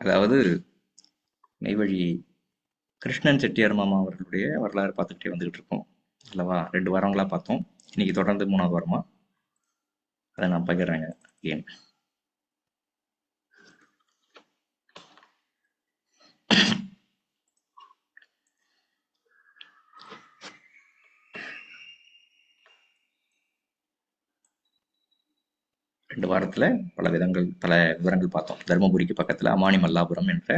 அதாவது நெய்வழி கிருஷ்ணன் செட்டியார் மாமா அவர்களுடைய வரலாறு பார்த்துக்கிட்டே வந்துகிட்டு இருக்கோம். அல்லவா? ரெண்டு வாரங்களா பார்த்தோம். இன்னைக்கு தொடர்ந்து மூணாவது வாரமா? அதை நான் பகிர்றேங்க. ஏன்? ரெண்டு வாரத்துல பல விதங்கள் பல விவரங்கள் பார்த்தோம். தருமபுரிக்கு பக்கத்துல அமானி மல்லாபுரம் என்ற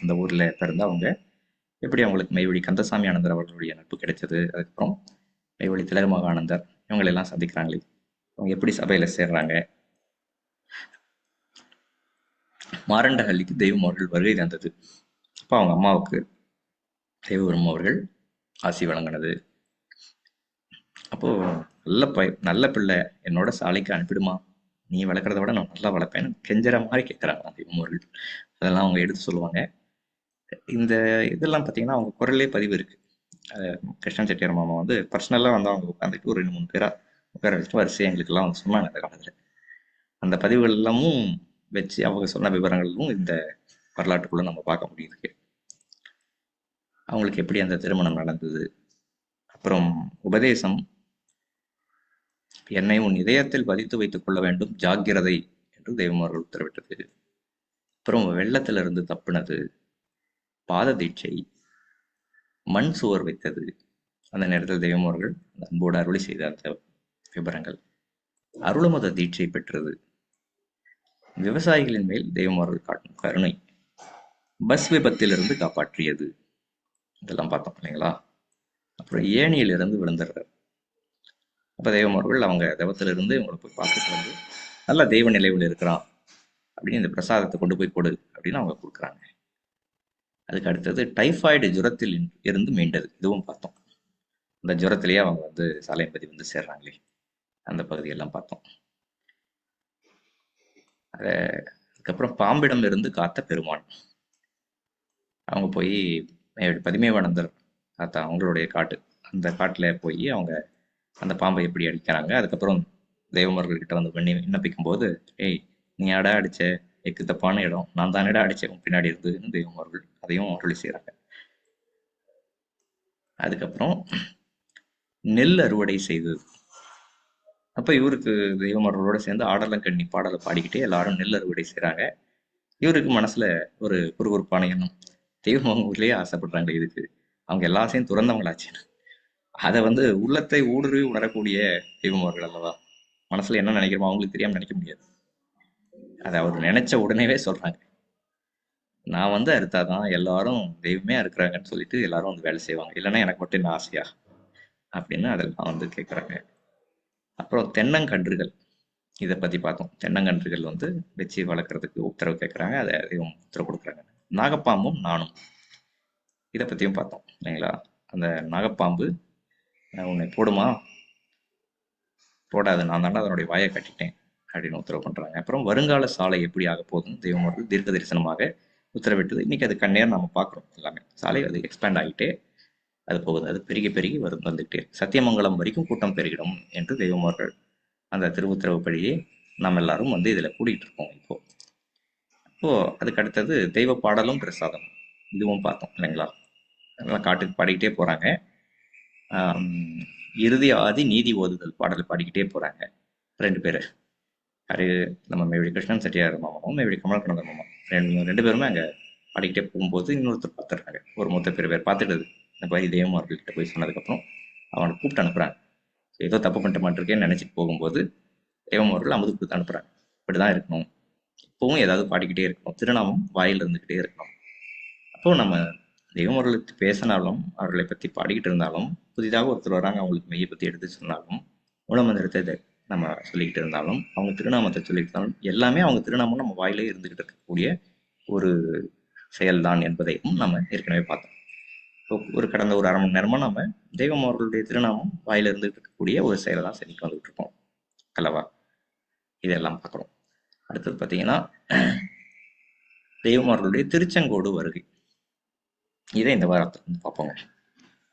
அந்த ஊர்ல பிறந்து அவங்க. எப்படி அவங்களுக்கு மெய்வழி கந்தசாமி ஆனந்தர் அவர்களுடைய நட்பு கிடைச்சது அதுக்கப்புறம் மெய்வழி திலகமகானந்தர் இவங்களெல்லாம் சந்திக்கிறாங்களே. அவங்க எப்படி சபையில சேர்றாங்க? மாரண்டஹள்ளிக்கு தெய்வம் அவர்கள் வருகை தந்தது. அப்போ அவங்க அம்மாவுக்கு தெய்வபுரம் அவர்கள் ஆசி வழங்கினது. அப்போ நல்ல பை நல்ல பிள்ளை என்னோட சாலைக்கு அனுப்பிடுமா? நீ வளர்க்குறத விட நான் நல்லா வளர்ப்பேன் கெஞ்சற மாதிரி கேட்குறாங்க அந்த அவர்கள் அதெல்லாம் அவங்க எடுத்து சொல்லுவாங்க. இந்த இதெல்லாம் பார்த்தீங்கன்னா அவங்க குரல்லே பதிவு இருக்கு. கிருஷ்ணன் செட்டியார் மாமா வந்து பர்சனலாக வந்து அவங்க உட்காந்துட்டு ஒரு ரெண்டு மூணு பேரா உட்கார வச்சுட்டு வரிசையாக எங்களுக்கெல்லாம் அவங்க சொன்னாங்க அந்த காலத்தில். அந்த பதிவுகள் எல்லாமும் வச்சு அவங்க சொன்ன விவரங்களும் இந்த வரலாற்றுக்குள்ள நம்ம பார்க்க முடியுது. அவங்களுக்கு எப்படி அந்த திருமணம் நடந்தது? அப்புறம் உபதேசம் என்னை உன் இதயத்தில் பதித்து வைத்துக் கொள்ள வேண்டும். ஜாக்கிரதை என்று தெய்வமார்கள் உத்தரவிட்டது. அப்புறம் வெள்ளத்திலிருந்து தப்புனது. பாத தீட்சை. மண் சுவர் வைத்தது. அந்த நேரத்தில் தெய்வமார்கள் அந்த அன்போடு அருளி செய்த அந்த விவரங்கள் அருளமத தீட்சை பெற்றது. விவசாயிகளின் மேல் தெய்வமார்கள் காட்டும் கருணை. பஸ் விபத்திலிருந்து காப்பாற்றியது. இதெல்லாம் பார்த்தோம் இல்லைங்களா? அப்புறம் ஏணியிலிருந்து விழுந்துடுறார். அப்போ தெய்வம் அவர்கள் அவங்க தெய்வத்திலிருந்து இவங்களை போய் பார்த்துட்டு வந்து நல்ல தெய்வ நிலைவில் இருக்கிறான் அப்படின்னு இந்த பிரசாதத்தை கொண்டு போய் கொடு அப்படின்னு அவங்க கொடுக்குறாங்க. அதுக்கு அடுத்தது டைஃபாய்டு ஜுரத்தில் இருந்து மீண்டது. இதுவும் பார்த்தோம். அந்த ஜுரத்திலேயே அவங்க வந்து சாலையம்பதி வந்து சேர்றாங்களே. அந்த பகுதியெல்லாம் பார்த்தோம். அதை அதுக்கப்புறம் பாம்பிடம் இருந்து காத்த பெருமான். அவங்க போய் பதிமேவானந்தர் காத்தா அவங்களுடைய காட்டு. அந்த காட்டில் போய் அவங்க அந்த பாம்பை எப்படி அடிக்கிறாங்க? அதுக்கப்புறம் தெய்வமர்கள் கிட்ட வந்து பண்ணி விண்ணப்பிக்கும் போது ஏய் நீ அடா அடிச்ச? எக்கு தப்பான இடம். நான் தானடா அடிச்சேன். உன் பின்னாடி இருந்ததுன்னு தெய்வமர்கள் அதையும் அருளி செய்கிறாங்க அதுக்கப்புறம் நெல் அறுவடை செய்தது. அப்ப இவருக்கு தெய்வமர்களோட சேர்ந்து ஆடலம் கண்ணி பாடலை பாடிக்கிட்டே எல்லாரும் நெல் அறுவடை செய்கிறாங்க இவருக்கு மனசுல ஒரு குறுகுறுப்பான எண்ணம். தெய்வம் அவங்க ஊர்லயே ஆசைப்படுறாங்க இதுக்கு. அவங்க எல்லாத்தையும் துறந்தவங்களாச்சு. அதை வந்து உள்ளத்தை ஊடுருவி உணரக்கூடிய தெய்வமர்கள் அல்லவா? மனசுல என்ன நினைக்கிறோமோ அவங்களுக்கு தெரியாம நினைக்க முடியாது. அதை அவர் நினைச்ச உடனேவே சொல்றாங்க. நான் வந்து அறுத்தாதான் எல்லாரும் தெய்வமே இருக்கிறாங்கன்னு சொல்லிட்டு எல்லாரும் வந்து வேலை செய்வாங்க. இல்லைன்னா எனக்கு மட்டும் என்ன ஆசையா? அப்படின்னு அதெல்லாம் வந்து கேட்குறாங்க அப்புறம் தென்னங்கன்றுகள். இதை பத்தி பார்த்தோம் தென்னங்கன்றுகள் வந்து வச்சு வளர்க்குறதுக்கு உத்தரவு கேட்குறாங்க அதை அதிகம் உத்தரவு கொடுக்குறாங்க. நாகப்பாம்பும் நானும். இதை பத்தியும் பார்த்தோம் இல்லைங்களா? அந்த நாகப்பாம்பு உன்னை போடுமா? போடாது நான் தாண்டா அதனுடைய வாயை கட்டிட்டேன் அப்படின்னு உத்தரவு பண்றாங்க. அப்புறம் வருங்கால சாலை எப்படி ஆக போகுதுன்னு தெய்வம் அவர்கள் தீர்க்க தரிசனமாக உத்தரவிட்டது. இன்னைக்கு அது கண்ணேர் நம்ம பார்க்குறோம் எல்லாமே. சாலை அது எக்ஸ்பேண்ட் ஆகிட்டே அது போகுது. அது பெருகி பெருகி வரும் வந்துகிட்டே சத்தியமங்கலம் வரைக்கும் கூட்டம் பெருகிடும் என்று தெய்வம் அவர்கள் அந்த திருவுத்தரவுப்படியே நாம் எல்லாரும் வந்து இதில் கூடிட்டு இருக்கோம் இப்போ. இப்போ அதுக்கு அடுத்தது தெய்வ பாடலும் பிரசாதம் இதுவும் பார்த்தோம் இல்லைங்களா? அதெல்லாம் காட்டுக்கு பாடிக்கிட்டே போறாங்க. இறுதி ஆதி நீதி ஓதுதல் பாடல் பாடிக்கிட்டே போறாங்க ரெண்டு பேரு. யாரு? நம்ம மேவடி கிருஷ்ணன் செட்டியார் மாமாவும் மேவடி கமலக்கணந்த மாமா ரெண்டு ரெண்டு பேருமே அங்க பாடிக்கிட்டே போகும்போது இன்னொருத்தர் பார்த்துடுறாங்க ஒரு மூத்த பேர் பேர் பார்த்துட்டு இந்த மாதிரி தெய்வம் அவர்கள்கிட்ட போய் சொன்னதுக்கப்புறம் அவனை கூப்பிட்டு அனுப்புறாங்க. ஏதோ தப்பு பண்ணிட்ட மாட்டிருக்கேன்னு நினைச்சிட்டு போகும்போது தெய்வம் அவர்கள் அமுது கொடுத்து அனுப்புறாங்க. இப்படிதான் இருக்கணும். இப்பவும் ஏதாவது பாடிக்கிட்டே இருக்கணும். திருநாமம் வாயில் இருந்துகிட்டே இருக்கணும். அப்போ நம்ம தெய்வம் அவர்களுக்கு பேசினாலும் அவர்களை பத்தி பாடிக்கிட்டு இருந்தாலும் புதிதாக ஒருத்தர் வராங்க அவங்களுக்கு மெய்யை பத்தி எடுத்து சொன்னாலும் மூலமந்திரத்தை இதை நம்ம சொல்லிக்கிட்டு இருந்தாலும் அவங்க திருநாமத்தை சொல்லிட்டு இருந்தாலும் எல்லாமே அவங்க திருநாமம் நம்ம வாயிலே இருந்துகிட்டு இருக்கக்கூடிய ஒரு செயல்தான் என்பதையும் நம்ம ஏற்கனவே பார்த்தோம். இப்போ ஒரு கடந்த ஒரு அரை மணி நேரமா நம்ம தெய்வம் அவர்களுடைய திருநாமம் வாயில இருந்துகிட்டு இருக்கக்கூடிய ஒரு செயலை தான் செஞ்சுட்டு வந்துகிட்டு இருக்கோம். அல்லவா? இதெல்லாம் பார்க்குறோம். அடுத்தது பார்த்தீங்கன்னா தெய்வம் அவர்களுடைய திருச்செங்கோடு வருகை. இதை இந்த வாரத்தை வந்து பார்ப்போம்.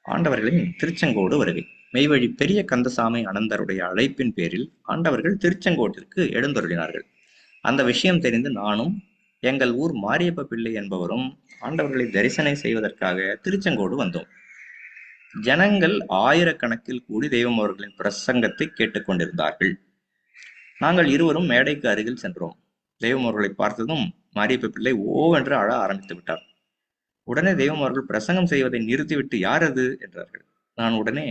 ஆண்டவர்களின் திருச்செங்கோடு வருகை. மெய்வழி பெரிய கந்தசாமி அனந்தருடைய அழைப்பின் பேரில் ஆண்டவர்கள் திருச்செங்கோட்டிற்கு எழுந்தருளினார்கள். அந்த விஷயம் தெரிந்து நானும் எங்கள் ஊர் மாரியப்ப பிள்ளை என்பவரும் ஆண்டவர்களை தரிசனம் செய்வதற்காக திருச்செங்கோடு வந்தோம். ஜனங்கள் ஆயிரக்கணக்கில் கூடி தெய்வம் அவர்களின் பிரசங்கத்தை கேட்டுக்கொண்டிருந்தார்கள் நாங்கள் இருவரும் மேடைக்கு அருகில் சென்றோம். தெய்வம் அவர்களை பார்த்ததும் மாரியப்ப பிள்ளை ஓ என்று அழ ஆரம்பித்து விட்டார். உடனே தெய்வம் அவர்கள் பிரசங்கம் செய்வதை நிறுத்திவிட்டு யார் அது? என்றார்கள். நான் உடனே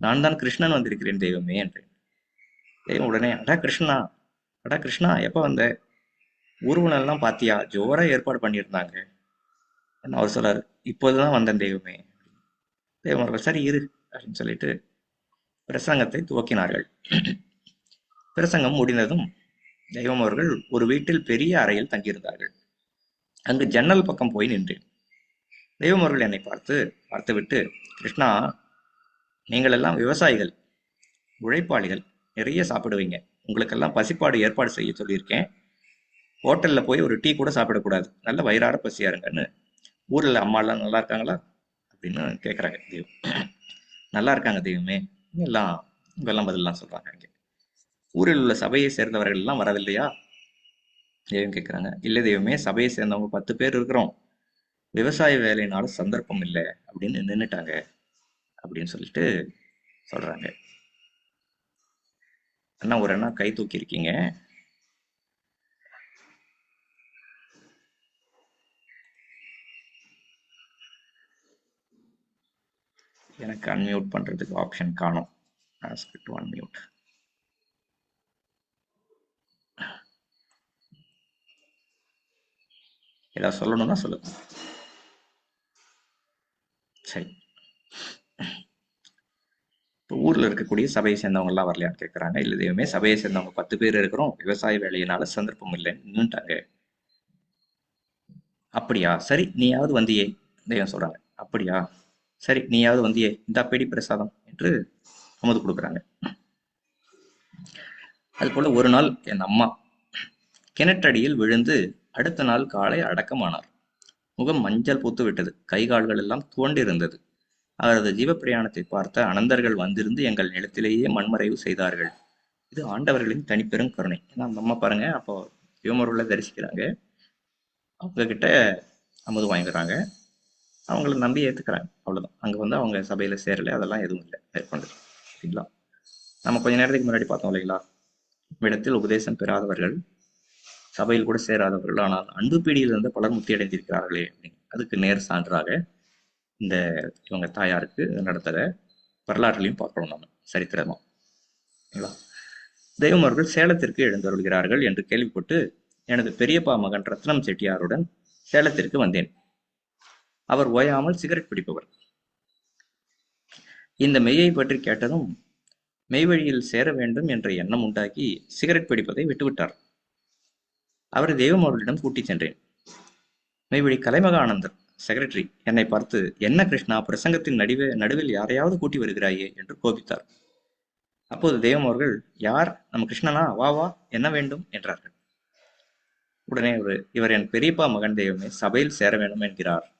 நான் தான் கிருஷ்ணன் வந்திருக்கிறேன் தெய்வமே என்றேன். தெய்வம் உடனே அடா கிருஷ்ணா அடா கிருஷ்ணா எப்ப வந்த? ஊர்வலம்லாம் பாத்தியா? ஜோரா ஏற்பாடு பண்ணியிருந்தாங்க. அவர் சொல்றாரு இப்போதுதான் வந்தேன் தெய்வமே. தெய்வம் அவர்கள் சரி இரு அப்படின்னு சொல்லிட்டு பிரசங்கத்தை துவக்கினார்கள். பிரசங்கம் முடிந்ததும் தெய்வம் அவர்கள் ஒரு வீட்டில் பெரிய அறையில் தங்கியிருந்தார்கள். அங்கு ஜன்னல் பக்கம் போய் நின்றேன். தெய்வம் அவர்கள் என்னை பார்த்து பார்த்துவிட்டு கிருஷ்ணா நீங்கள் எல்லாம் விவசாயிகள் உழைப்பாளிகள் நிறைய சாப்பிடுவீங்க. உங்களுக்கெல்லாம் பசிப்பாடு ஏற்பாடு செய்ய சொல்லியிருக்கேன். ஹோட்டலில் போய் ஒரு டீ கூட சாப்பிடக்கூடாது. நல்ல வயிறார பசியா இருங்கன்னு. ஊரில் அம்மா எல்லாம் நல்லா இருக்காங்களா? அப்படின்னு கேட்குறாங்க தெய்வம். நல்லா இருக்காங்க தெய்வமே. எல்லாம் இவெல்லாம் பதிலாம் சொல்றாங்க. இங்கே. ஊரில் உள்ள சபையை சேர்ந்தவர்கள் எல்லாம் வரவில்லையா? தெய்வம் கேட்குறாங்க இல்லை தெய்வமே சபையை சேர்ந்தவங்க பத்து பேர் இருக்கிறோம். விவசாய வேலையினால சந்தர்ப்பம் இல்லை அப்படின்னு நின்னுட்டாங்க அப்படின்னு சொல்லிட்டு சொல்றாங்க. அண்ணா ஒரு அண்ணா கை தூக்கி இருக்கீங்க எனக்கு அன்மியூட் பண்றதுக்கு ஆப்ஷன் காணும். அன்மியூட் ஏதாவது சொல்லணும்னா சொல்லுங்க. சரி. இப்போ ஊர்ல இருக்கக்கூடிய சபையை சேர்ந்தவங்கலாம் வரலையான்னு கேட்கறாங்க இல்லை தெய்வமே சபையை சேர்ந்தவங்க பத்து பேர் இருக்கிறோம். விவசாய வேலையினால சந்தர்ப்பம் இல்லைன்னு அப்படியா? சரி நீயாவது வந்தியே தெய்வம் சொல்றாங்க. அப்படியா? சரி நீயாவது வந்தியே இந்த பெடி பிரசாதம் என்று அமுது கொடுக்குறாங்க. அது போல ஒரு நாள் என் அம்மா கிணற்றடியில் விழுந்து அடுத்த நாள் காலை அடக்கமானார். முகம் மஞ்சள் பூத்து விட்டது. கை கால்கள் எல்லாம் துவண்டிருந்தது. அவரது ஜீவ பிரயாணத்தை பார்த்த அனந்தர்கள் வந்திருந்து எங்கள் நிலத்திலேயே மண்மறைவு செய்தார்கள். இது ஆண்டவர்களின் தனிப்பெரும் கருணை. ஏன்னா நம்ம அம்மா பாருங்க அப்போ சிவமருளை தரிசிக்கிறாங்க. அவங்க கிட்ட அமுது வாங்கிக்கிறாங்க அவங்கள நம்பி ஏத்துக்கிறாங்க. அவ்வளவுதான். அங்க வந்து அவங்க சபையில சேரல. அதெல்லாம் எதுவும் இல்லை. மேற்கொண்டு சரிங்களா? நம்ம கொஞ்ச நேரத்துக்கு முன்னாடி பார்த்தோம் இல்லைங்களா? இடத்தில் உபதேசம் பெறாதவர்கள் சபையில் கூட சேராதவர்கள். ஆனால் அன்பு பீடியில் இருந்து பலர் முத்தி அடைந்திருக்கிறார்களே அப்படின்னு அதுக்கு நேர் சான்றாக இந்த இவங்க தாயாருக்கு நடத்துகிற வரலாறுலையும் பார்க்கிறோம் நம்ம. சரித்திரமா? சரிங்களா தெய்வம் அவர்கள் சேலத்திற்கு எழுந்தருள்கிறார்கள் என்று கேள்விப்பட்டு எனது பெரியப்பா மகன் ரத்னம் செட்டியாருடன் சேலத்திற்கு வந்தேன். அவர் ஓயாமல் சிகரெட் பிடிப்பவர். இந்த மெய்யை பற்றி கேட்டதும் மெய்வழியில் சேர வேண்டும் என்ற எண்ணம் உண்டாக்கி சிகரெட் பிடிப்பதை விட்டுவிட்டார். அவரை தெய்வம் அவர்களிடம் கூட்டிச் சென்றேன். மெய்வழி கலைமகானந்தர் செக்ரட்டரி என்னை பார்த்து என்ன கிருஷ்ணா பிரசங்கத்தின் நடுவே நடுவில் யாரையாவது கூட்டி வருகிறாயே? என்று கோபித்தார். அப்போது தெய்வம் அவர்கள் யார்? நம்ம கிருஷ்ணனா? வா வா என்ன வேண்டும்? என்றார்கள். உடனே ஒரு இவர் என் பெரியப்பா மகன் தெய்வமே சபையில் சேர வேண்டும் என்கிறார்.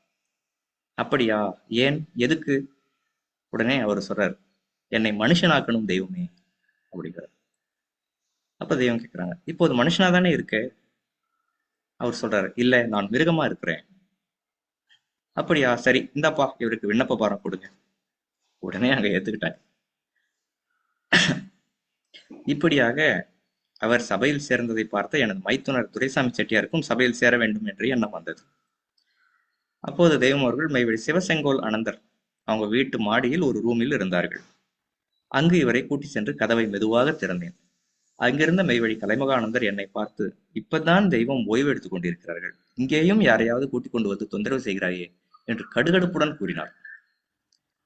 அப்படியா? ஏன்? எதுக்கு? உடனே அவர் சொல்றார் என்னை மனுஷனாக்கணும் தெய்வமே அப்படிங்கிறார். அப்ப தெய்வம் கேட்கிறாங்க இப்போது மனுஷனா தானே இருக்க? அவர் சொல்றாரு இல்ல நான் மிருகமா இருக்கிறேன். அப்படியா? சரி இந்தாப்பா இவருக்கு விண்ணப்ப பாரம் கொடுங்க. உடனே அங்க ஏத்துக்கிட்டாங்க இப்படியாக அவர் சபையில் சேர்ந்ததை பார்த்த எனது மைத்துனர் துரைசாமி செட்டியாருக்கும் சபையில் சேர வேண்டும் என்று எண்ணம் வந்தது. அப்போது தெய்வம் அவர்கள் மைவழி சிவசெங்கோல் அனந்தர். அவங்க வீட்டு மாடியில் ஒரு ரூமில் இருந்தார்கள். அங்கு இவரை கூட்டி சென்று கதவை மெதுவாக திறந்தேன். அங்கிருந்த மெய்வழி கலைமகானந்தர் என்னை பார்த்து இப்பதான் தெய்வம் ஓய்வு எடுத்துக் கொண்டிருக்கிறார்கள். இங்கேயும் யாரையாவது கூட்டிக் கொண்டு வந்து தொந்தரவு செய்கிறாயே என்று கடுகடுப்புடன் கூறினார்.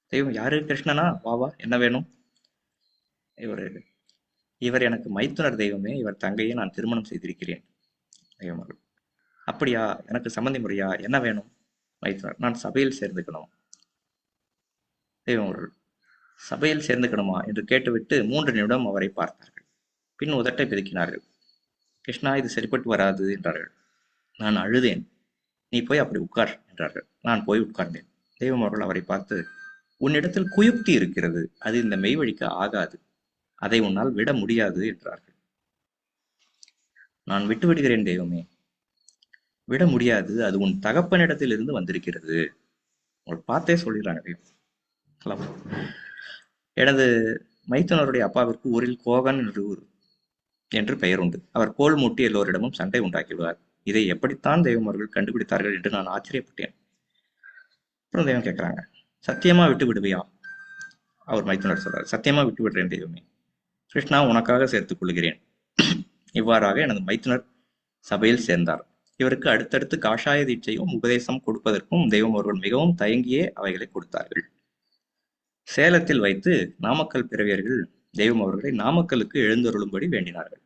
தெய்வம் யாரு? கிருஷ்ணனா? வா வா என்ன வேணும்? இவர் இவர் எனக்கு மைத்துனர் தெய்வமே. இவர் தங்கையை நான் திருமணம் செய்திருக்கிறேன். தெய்வம் அப்படியா? எனக்கு சம்மந்தி முறையா? என்ன வேணும்? மைத்துனர் நான் சபையில் சேர்ந்துக்கணும். தெய்வம் அவர்கள் சபையில் சேர்ந்துக்கணுமா? என்று கேட்டுவிட்டு மூன்று நிமிடம் அவரை பார்த்தார்கள். பின் உதட்டை பிதுக்கினார்கள். கிருஷ்ணா இது சரிப்பட்டு வராது என்றார்கள். நான் அழுதேன். நீ போய் அப்படி உட்கார் என்றார்கள். நான் போய் உட்கார்ந்தேன். தெய்வம் அவர்கள் அவரை பார்த்து உன்னிடத்தில் குயுக்தி இருக்கிறது. அது இந்த மெய்வழிக்கு ஆகாது. அதை உன்னால் விட முடியாது என்றார்கள். நான் விட்டு விடுகிறேன் தெய்வமே. விட முடியாது. அது உன் தகப்பனிடத்திலிருந்து வந்திருக்கிறது. உங்களை பார்த்தே சொல்லிடுறாங்க தெய்வம். எனது மைத்தனருடைய அப்பாவிற்கு ஊரில் கோகன் என்று ஒரு- என்று பெயர் உண்டு. அவர் கோல் மூட்டி எல்லோரிடமும் சண்டை உண்டாக்கிவிடுவார். இதை எப்படித்தான் தெய்வம் அவர்கள் கண்டுபிடித்தார்கள் என்று நான் ஆச்சரியப்பட்டேன். அப்புறம் தெய்வம் கேட்குறாங்க சத்தியமா விட்டு விடுவியா? அவர் மைத்துனர் சொல்றார் சத்தியமா விட்டு விடுறேன் தெய்வமே. கிருஷ்ணா உனக்காக சேர்த்துக் கொள்கிறேன். இவ்வாறாக எனது மைத்துனர் சபையில் சேர்ந்தார். இவருக்கு அடுத்தடுத்து காஷாய தீட்சையும் உபதேசம் கொடுப்பதற்கும் தெய்வம் அவர்கள் மிகவும் தயங்கியே அவைகளை கொடுத்தார்கள். சேலத்தில் வைத்து நாமக்கல் பிறவியர்கள் தெய்வம் அவர்களை நாமக்கலுக்கு எழுந்தருளும்படி வேண்டினார்கள்.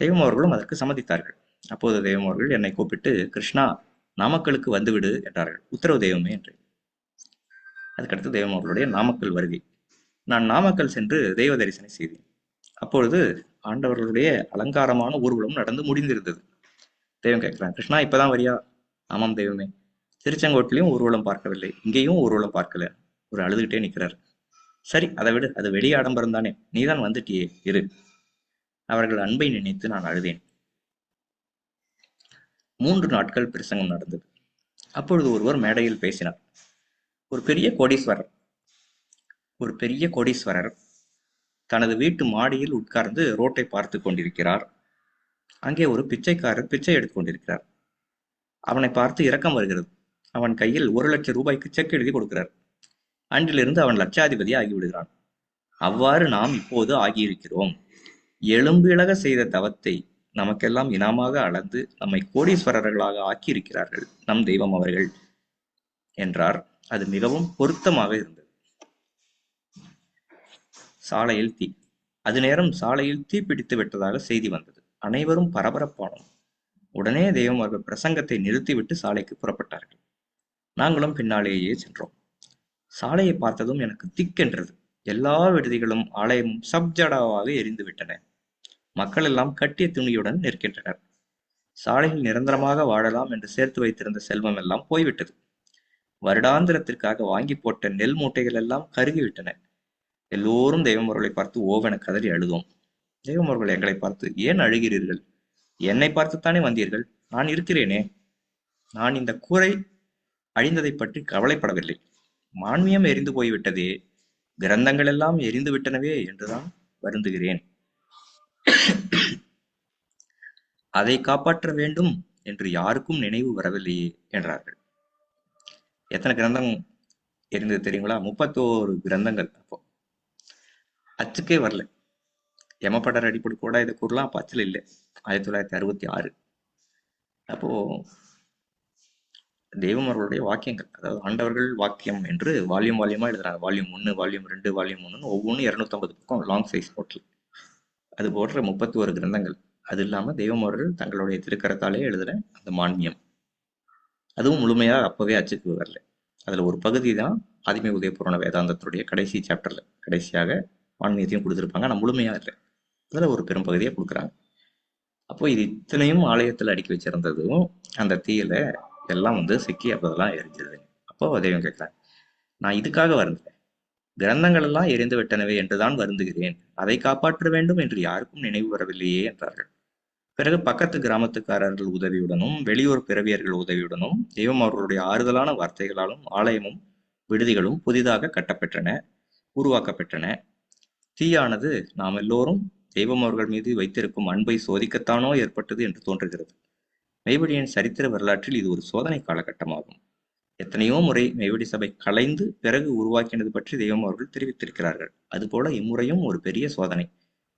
தெய்வம் அவர்களும் அதற்கு சம்மதித்தார்கள். அப்போது தெய்வம் அவர்கள் என்னை கூப்பிட்டு கிருஷ்ணா நாமக்கலுக்கு வந்துவிடு என்றார்கள். உத்தரவு தெய்வமே என்று அதுக்கடுத்து தெய்வம் அவர்களுடைய நாமக்கல் வருகை. நான் நாமக்கல் சென்று தெய்வ தரிசனம் செய்தேன். அப்பொழுது ஆண்டவர்களுடைய அலங்காரமான ஊர்வலம் நடந்து முடிந்திருந்தது. தெய்வம் கேட்கிறான் கிருஷ்ணா இப்பதான் வரியா? ஆமாம் தெய்வமே. திருச்செங்கோட்டிலையும் ஊர்வலம் பார்க்கவில்லை. இங்கேயும் ஊர்வலம் பார்க்கல. ஒரு அழுதுகிட்டே நிற்கிறார். சரி அதை விடு. அது வெளியே ஆடம்பரம் தானே. நீதான் வந்துட்டியே இரு. அவர்கள் அன்பை நினைத்து நான் அழுதேன். மூன்று நாட்கள் பிரசங்கம் நடந்தது. அப்பொழுது ஒருவர் மேடையில் பேசினார். ஒரு பெரிய கோடீஸ்வரர். ஒரு பெரிய கோடீஸ்வரர் தனது வீட்டு மாடியில் உட்கார்ந்து ரோட்டை பார்த்து கொண்டிருக்கிறார். அங்கே ஒரு பிச்சைக்காரர் பிச்சை எடுத்துக் கொண்டிருக்கிறார். அவனை பார்த்து இரக்கம் வருகிறது. அவன் கையில் ஒரு லட்சம் ரூபாய்க்கு செக் எழுதி கொடுக்கிறார். அன்றிலிருந்து அவன் லட்சாதிபதி ஆகிவிடுகிறான். அவ்வாறு நாம் இப்போது ஆகியிருக்கிறோம். எலும்பிழக செய்த தவத்தை நமக்கெல்லாம் இனமாக அளந்து நம்மை கோடீஸ்வரர்களாக ஆக்கியிருக்கிறார்கள் நம் தெய்வம் அவர்கள் என்றார். அது மிகவும் பொருத்தமாக இருந்தது. சாலையில் தீ அது நேரம் சாலையில் தீ பிடித்து விட்டதாக செய்தி வந்தது. அனைவரும் பரபரப்பானோம். உடனே தெய்வம் அவர்கள் பிரசங்கத்தை நிறுத்திவிட்டு சாலைக்கு புறப்பட்டார்கள். நாங்களும் பின்னாலேயே சென்றோம். சாலையை பார்த்ததும் எனக்கு திக்கென்றது. எல்லா விடுதிகளும் ஆலயமும் சப்ஜடாவாக எரிந்து விட்டன. மக்கள் எல்லாம் கட்டிய துணியுடன் நிற்கின்றனர். சாலையில் நிரந்தரமாக வாழலாம் என்று சேர்த்து வைத்திருந்த செல்வம் எல்லாம் போய்விட்டது. வருடாந்திரத்திற்காக வாங்கி போட்ட நெல் மூட்டைகள் எல்லாம் கருகிவிட்டன. எல்லோரும் தெய்வம் பார்த்து ஓவென கதறி அழுதோம். தெய்வம் எங்களை பார்த்து ஏன் அழுகிறீர்கள்? என்னை பார்த்துத்தானே வந்தீர்கள்? நான் இருக்கிறேனே. நான் இந்த கூரை அழிந்ததை பற்றி கவலைப்படவில்லை. மான்மியம் எரிந்து போய்விட்டதே. கிரந்தங்கள் எல்லாம் எரிந்து விட்டனவே என்றுதான் வருந்துகிறேன். அதை காப்பாற்ற வேண்டும் என்று யாருக்கும் நினைவு வரவில்லையே என்றார்கள். எத்தனை கிரந்தம் இருந்தது தெரியுங்களா? முப்பத்தோரு கிரந்தங்கள் அப்போ. அச்சுக்கே வரல. எமப்படர் அடிப்படை கூட இதை கூறலாம் அப்போ அச்சில் இல்லை. ஆயிரத்தி தொள்ளாயிரத்தி அறுபத்தி ஆறு. அப்போ தெய்வம் அவர்களுடைய வாக்கியங்கள் அதாவது ஆண்டவர்கள் வாக்கியம் என்று வால்யூம் வால்யூமா எழுதுறாங்க. வால்யூம் ஒன்று வால்யூம் ரெண்டு வால்யூம் ஒன்று ஒவ்வொன்றும் இரநூத்தம்பது பக்கம் லாங் சைஸ் போட்டில் அது போன்ற முப்பத்தி ஒரு கிரந்தங்கள். அது இல்லாமல் தெய்வம் அவர்கள் தங்களுடைய திருக்கரத்தாலே எழுதின அந்த மான்மியம். அதுவும் முழுமையாக அப்போவே அச்சுக்கு வரல. அதில் ஒரு பகுதி தான் ஆதிமை உதய புராண வேதாந்தத்துடைய கடைசி சாப்டரில் கடைசியாக மான்மியத்தையும் கொடுத்துருப்பாங்க. ஆனால் முழுமையாக இல்லை. அதில் ஒரு பெரும் பகுதியை கொடுக்குறாங்க. அப்போ இது இத்தனையும் ஆலயத்தில் அடுக்கி வச்சிருந்ததும் அந்த தீயில எல்லாம் வந்து சிக்கி அப்போதெல்லாம் எரிஞ்சது. அப்போ தெய்வம் கேட்குறாங்க நான் இதுக்காக வருந்தேன் கிரந்தங்கள் எல்லாம் எரிந்து விட்டனவே என்றுதான் வருந்துகிறேன். அதை காப்பாற்ற வேண்டும் என்று யாருக்கும் நினைவு வரவில்லையே என்றார்கள். பிறகு பக்கத்து கிராமத்துக்காரர்கள் உதவியுடனும் வெளியூர் பிறவியர்கள் உதவியுடனும் தெய்வம் அவர்களுடைய ஆறுதலான வார்த்தைகளாலும் ஆலயமும் விடுதிகளும் புதிதாக கட்டப்பெற்றன உருவாக்கப்பெற்றன. தீயானது நாம் எல்லோரும் தெய்வம் அவர்கள் மீது வைத்திருக்கும் அன்பை சோதிக்கத்தானோ ஏற்பட்டது என்று தோன்றுகிறது. மெய்படியின் சரித்திர வரலாற்றில் இது ஒரு சோதனை காலகட்டமாகும். எத்தனையோ முறை மெய்வடி சபை கலைந்து பிறகு உருவாக்கினது பற்றி தெய்வம் அவர்கள் தெரிவித்திருக்கிறார்கள். அதுபோல இம்முறையும் ஒரு பெரிய சோதனை.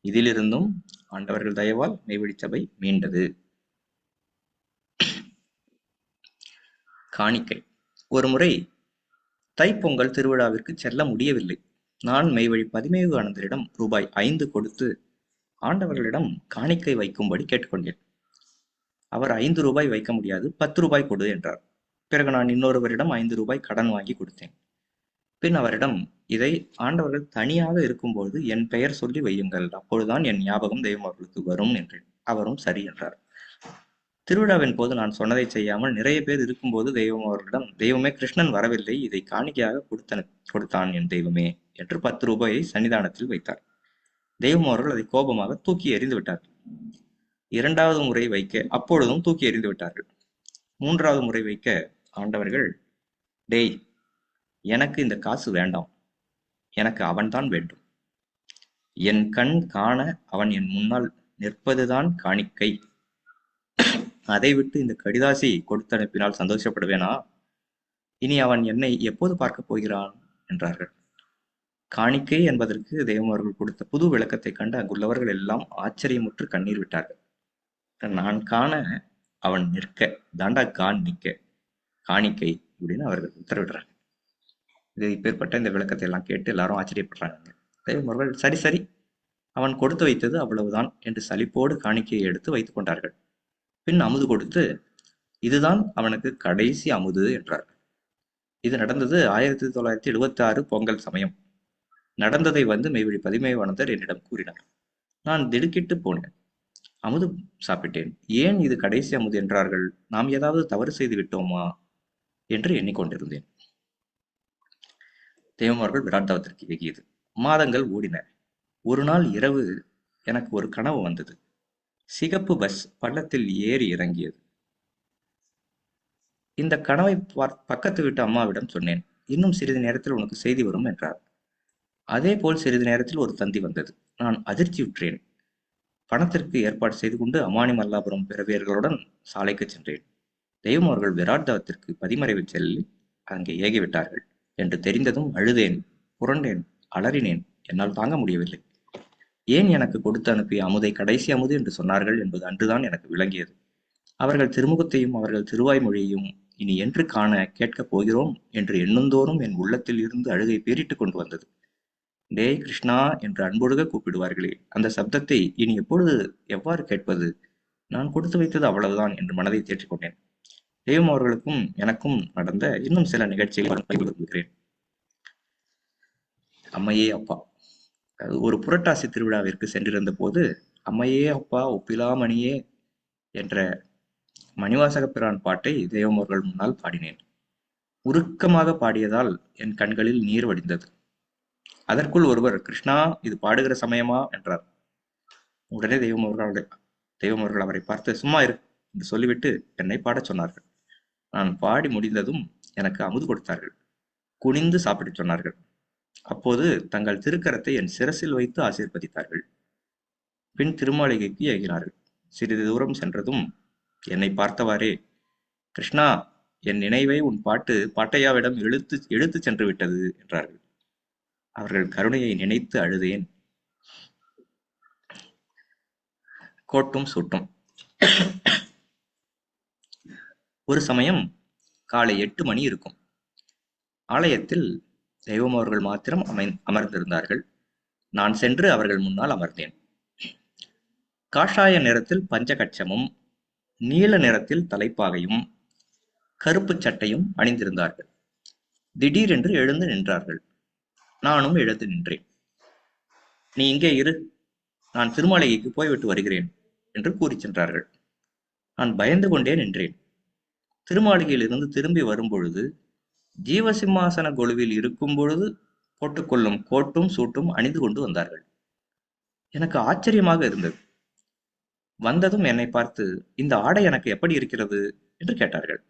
இதிலிருந்தும் ஆண்டவர்கள் தயவால் மெய்வெடி சபை மீண்டது. காணிக்கை. ஒரு முறை தைப்பொங்கல் திருவிழாவிற்கு செல்ல முடியவில்லை. நான் மெய்வழி பதிமேவு ஆனந்தரிடம் ரூபாய் ஐந்து கொடுத்து ஆண்டவர்களிடம் காணிக்கை வைக்கும்படி கேட்டுக்கொண்டேன். அவர் ஐந்து ரூபாய் வைக்க முடியாது பத்து ரூபாய் கொடு என்றார். பிறகு நான் இன்னொருவரிடம் ஐந்து ரூபாய் கடன் வாங்கி கொடுத்தேன். பின் அவரிடம் இதை ஆண்டவர்கள் தனியாக இருக்கும்போது என் பெயர் சொல்லி வையுங்கள். அப்பொழுதுதான் என் ஞாபகம் தெய்வம் அவர்களுக்கு வரும் என்றேன் அவரும் சரி என்றார். திருவிழாவின் போது நான் சொன்னதை செய்யாமல் நிறைய பேர் இருக்கும்போது தெய்வம் அவர்களிடம் தெய்வமே கிருஷ்ணன் வரவில்லை. இதை காணிக்கையாக கொடுத்தன கொடுத்தான் என் தெய்வமே என்று பத்து ரூபாயை சன்னிதானத்தில் வைத்தார். தெய்வம் அவர்கள் அதை கோபமாக தூக்கி எறிந்து விட்டார் இரண்டாவது முறை வைக்க அப்பொழுதும் தூக்கி எறிந்து விட்டார்கள். மூன்றாவது முறை வைக்க ஆண்டவர்கள் டேய் எனக்கு இந்த காசு வேண்டாம். எனக்கு அவன்தான் வேண்டும். என் கண் காண அவன் என் முன்னால் நிற்பதுதான் காணிக்கை. அதை விட்டு இந்த கடிதாசி கொடுத்து அனுப்பினால் சந்தோஷப்படுவேனா? இனி அவன் என்னை எப்போது பார்க்கப் போகிறான்? என்றார்கள். காணிக்கை என்பதற்கு தெய்வம் அவர்கள் கொடுத்த புது விளக்கத்தை கண்டு அங்குள்ளவர்கள் எல்லாம் ஆச்சரியமுற்று கண்ணீர் விட்டார்கள். நான் காண அவன் நிற்க தாண்டா கான் நிற்க காணிக்கை அப்படின்னு அவர்கள் உத்தரவிடுறாங்க. இது இப்பேற்பட்ட இந்த விளக்கத்தை எல்லாம் கேட்டு எல்லாரும் ஆச்சரியப்படுறாங்க. தெய்வம் சரி சரி அவன் கொடுத்து வைத்தது அவ்வளவுதான் என்று சலிப்போடு காணிக்கையை எடுத்து வைத்துக் கொண்டார்கள். பின் அமுது கொடுத்து இதுதான் அவனுக்கு கடைசி அமுது என்றார். இது நடந்தது ஆயிரத்தி தொள்ளாயிரத்தி எழுபத்தி ஆறு பொங்கல் சமயம். நடந்ததை வந்து மெய்வழி பதிமேவானந்தர் என்னிடம் கூறினார். நான் திடுக்கிட்டு போனேன். அமுது சாப்பிட்டேன். ஏன் இது கடைசி அமுது என்றார்கள்? நாம் ஏதாவது தவறு செய்து விட்டோமா? என்று எண்ணிக்கொண்டிருந்தேன். தேவமார்கள் விராட்டாவத்திற்கு எகியது. மாதங்கள் ஓடின. ஒரு நாள் இரவு எனக்கு ஒரு கனவு வந்தது. சிகப்பு பஸ் பள்ளத்தில் ஏறி இறங்கியது. இந்த கனவை பக்கத்து வீட்டு அம்மாவிடம் சொன்னேன். இன்னும் சிறிது நேரத்தில் உனக்கு செய்தி வரும் என்றார். அதே போல் சிறிது நேரத்தில் ஒரு தந்தி வந்தது. நான் அதிர்ச்சியுற்றேன். பணத்திற்கு ஏற்பாடு செய்து கொண்டு அமானி மல்லாபுரம் பிறவியர்களுடன் சாலைக்கு சென்றேன். தெய்வம் அவர்கள் விராட்தவத்திற்கு பதிமறைவு செல்லி அங்கே ஏகிவிட்டார்கள் என்று தெரிந்ததும் அழுதேன் புரண்டேன் அலறினேன். என்னால் தாங்க முடியவில்லை. ஏன் எனக்கு கொடுத்து அனுப்பிய அமுதை கடைசி அமுது என்று சொன்னார்கள் என்பது அன்றுதான் எனக்கு விளங்கியது. அவர்கள் திருமுகத்தையும் அவர்கள் திருவாய் மொழியையும் இனி என்று காண கேட்கப் போகிறோம் என்று எண்ணுந்தோறும் என் உள்ளத்தில் இருந்து அழுகை பேரிட்டுக் கொண்டு வந்தது. டேய் கிருஷ்ணா என்று அன்பொழுக கூப்பிடுவார்களே அந்த சப்தத்தை இனி எப்பொழுது எவ்வாறு கேட்பது? நான் கொடுத்து வைத்தது அவ்வளவுதான் என்று மனதை தேற்றிக்கொண்டேன் தெய்வம் அவர்களுக்கும் எனக்கும் நடந்த இன்னும் சில நிகழ்ச்சிகளை விரும்புகிறேன் அம்மையே அப்பா. ஒரு புரட்டாசி திருவிழாவிற்கு சென்றிருந்த போது அம்மையே அப்பா ஒப்பிலாமணியே என்ற மணிவாசக பிரான் பாட்டை தெய்வம் அவர்கள் முன்னால் பாடினேன். உருக்கமாக பாடியதால் என் கண்களில் நீர் வடிந்தது. அதற்குள் ஒருவர் கிருஷ்ணா இது பாடுகிற சமயமா? என்றார். உடனே தெய்வம் அவர்கள் தெய்வம் அவர்கள் அவரை பார்த்து சும்மா இரு என்று சொல்லிவிட்டு என்னை பாடச் சொன்னார்கள். நான் பாடி முடிந்ததும் எனக்கு அமுது கொடுத்தார்கள். குனிந்து சாப்பிடச் சொன்னார்கள். அப்போது தங்கள் திருக்கரத்தை என் சிரசில் வைத்து ஆசீர்வதித்தார்கள். பின் திருமாளிகைக்கு ஏகினார்கள். சிறிது தூரம் சென்றதும் என்னை பார்த்தவாறே கிருஷ்ணா என் நினைவை உன் பாட்டு பாட்டையாவிடம் இழுத்து இழுத்து சென்று விட்டது என்றார்கள். அவர்கள் கருணையை நினைத்து அழுதேன். கோட்டும் சூட்டும். ஒரு சமயம் காலை எட்டு மணி இருக்கும். ஆலயத்தில் தெய்வம் அவர்கள் மாத்திரம் அமை அமர்ந்திருந்தார்கள். நான் சென்று அவர்கள் முன்னால் அமர்ந்தேன். காஷாய நிறத்தில் பஞ்சகட்சமும் நீல நிறத்தில் தலைப்பாகையும் கருப்பு சட்டையும் அணிந்திருந்தார்கள். திடீரென்று எழுந்து நின்றார்கள். நானும் எழுந்து நின்றேன். நீ இங்கே இரு. நான் திருமாளிகைக்கு போய்விட்டு வருகிறேன் என்று கூறி சென்றார்கள். நான் பயந்து கொண்டே நின்றேன். திருமாளிகையிலிருந்து திரும்பி வரும்பொழுது ஜீவசிம்மாசன கொழுவில் இருக்கும் பொழுது போட்டுக்கொள்ளும் கோட்டும் சூட்டும் அணிந்து கொண்டு வந்தார்கள். எனக்கு ஆச்சரியமாக இருந்தது. வந்ததும் என்னை பார்த்து இந்த ஆடை எனக்கு எப்படி இருக்கிறது? என்று கேட்டார்கள்.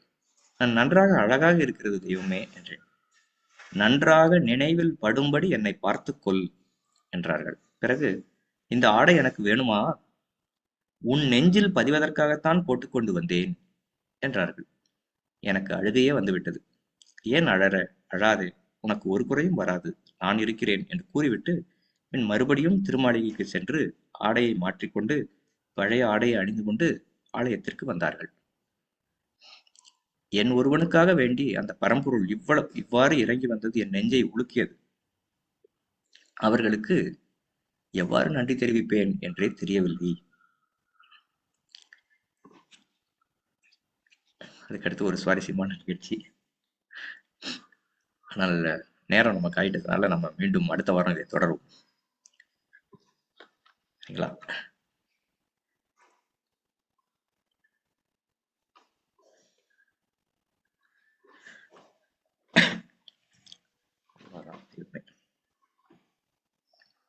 நான் நன்றாக அழகாக இருக்கிறது தெய்வமே என்றேன். நன்றாக நினைவில் படும்படி என்னை பார்த்து கொள் என்றார்கள். பிறகு இந்த ஆடை எனக்கு வேணுமா? உன் நெஞ்சில் பதிவதற்காகத்தான் போட்டுக்கொண்டு வந்தேன் என்றார்கள். எனக்கு அழுகையே வந்துவிட்டது ஏன் அழற? அழாதே. உனக்கு ஒரு குறையும் வராது. நான் இருக்கிறேன் என்று கூறிவிட்டு பின் மறுபடியும் திருமாளிகைக்கு சென்று ஆடையை மாற்றிக்கொண்டு பழைய ஆடையை அணிந்து கொண்டு ஆலயத்திற்கு வந்தார்கள். என் ஒருவனுக்காக வேண்டி அந்த பரம்பொருள் இவ்வளவு இவ்வாறு இறங்கி வந்தது என் நெஞ்சை உலுக்கியது. அவர்களுக்கு எவ்வாறு நன்றி தெரிவிப்பேன்? என்றே தெரியவில்லை. அதுக்கடுத்து ஒரு சுவாரஸ்யமான நிகழ்ச்சி. ஆனால் நேரம் நமக்கு ஆயிட்டதுனால நம்ம மீண்டும் அடுத்த வாரம் இதை தொடரும் சரிங்களா?